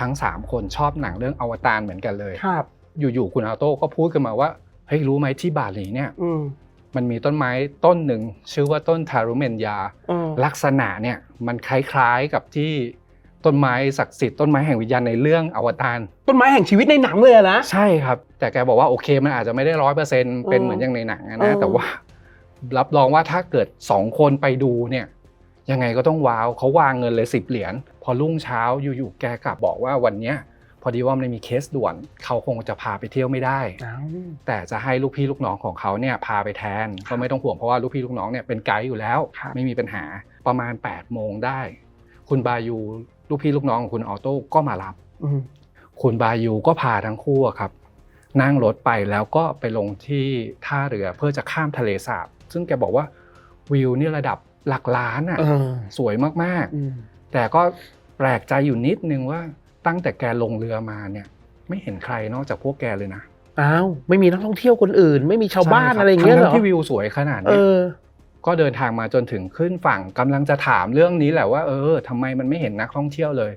ทั้งสามคนชอบหนังเรื่องอวตารเหมือนกันเลยครับ อยู่ๆคุณอัลโต้ก็พูดขึ้นมาว่าเฮ้ยรู้ไหมที่บาหลีเนี่ยอืมมันมีต้นไม้ต้นหนึ่งชื่อว่าต้นทารุเมนยาอืมลักษณะเนี่ยมันคล้ายๆกับที่ต้นไม้ศักดิ์สิทธิ์ต้นไม้แห่งวิญญาณในเรื่องอวตารต้นไม้แห่งชีวิตในหนังเลยอะนะใช่ครับ แต่แกบอกว่าโอเค มันอาจจะไม่ได้ร้อยเปอร์เซ็นต์เป็นเออเหมือนอย่างในหนังอะเอนะอแต่ว่า รับรองว่าถ้าเกิดสองคนไปดูเนี่ย ยังไงก็ต้องว้าวเขาวางเงินเลยสิบเหรียญพอรุ่งเช้าอยู่ๆแกกลับบอกว่าวันเนี้ยพอดีว่ามันมีเคสด่วนเขาคงจะพาไปเที่ยวไม่ได้อ้าวแต่จะให้ลูกพี่ลูกน้องของเขาเนี่ยพาไปแทนก็ไม่ต้องห่วงเพราะว่าลูกพี่ลูกน้องเนี่ยเป็นไกด์อยู่แล้วครับไม่มีปัญหาประมาณ8ปดโมงได้ คุณบายูลูกพี่ลูกน้องของคุณออโต้ก็มารับอืมคุณบายูก็พาทั้งคู่อะครับ นั่งรถไปแล้วก็ไปลงที่ท่าเรือเพื่อจะข้ามทะเลสาบ ซึ่งแกบอกว่าวิวนี่ระดับ หลักล้านอะเออสวยมากอืมๆแต่ก็แปลกใจอยู่นิดนึงว่าตั้งแต่แกลงเรือมาเนี่ย ไม่เห็นใครนอกจากพวกแกเลยนะอ้าวไม่มีนักท่องเที่ยวคนอื่น ไม่มีชาวบ้านใช่คบอะไรอย่างเงี้ยเหรทั้อที่วิวสวยขนาดเอเนี้ยอก็เดินทางมาจนถึงขึ้นฝั่งกำลังจะถามเรื่องนี้แหละว่าเออทำไมมันไม่เห็นนักท่องเที่ยวเลย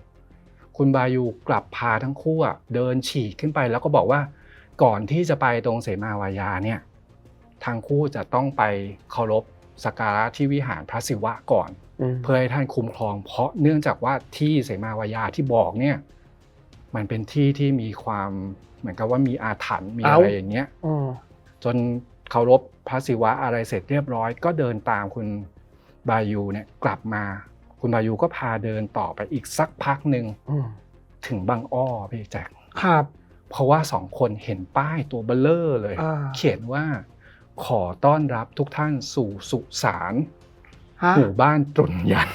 คุณบายูกลับพาทั้งคู่อะเดินฉีกขึ้นไปแล้วก็บอกว่าก่อนที่จะไปตรงเสมาวายาเนี่ย ทางคู่จะต้องไปเคารพ สักการะที่วิหารพระศิวะก่อนอืมเพื่อให้ท่านคุ้มครอง เพราะเนื่องจากว่าที่เสมาวายาที่บอกเนี่ย มันเป็นที่ที่มีความเหมือนกับว่ามีอาถรรพ์มีอะไรอย่างเงี้ยอืมจนเคารพพระศิวะอะไรเสร็จเรียบร้อย ก็เดินตามคุณบายูเนี่ยกลับมา คุณบายูก็พาเดินต่อไปอีกสักพักหนึ่งอืมถึงบางอ้อพี่แจ็คครับ เพราะว่าสองคนเห็นป้ายตัวเบลเลอร์เลยอ่าเขียนว่า ขอต้อนรับทุกท่านสู่สุสานฮะหมู่บ้านตรุนยัน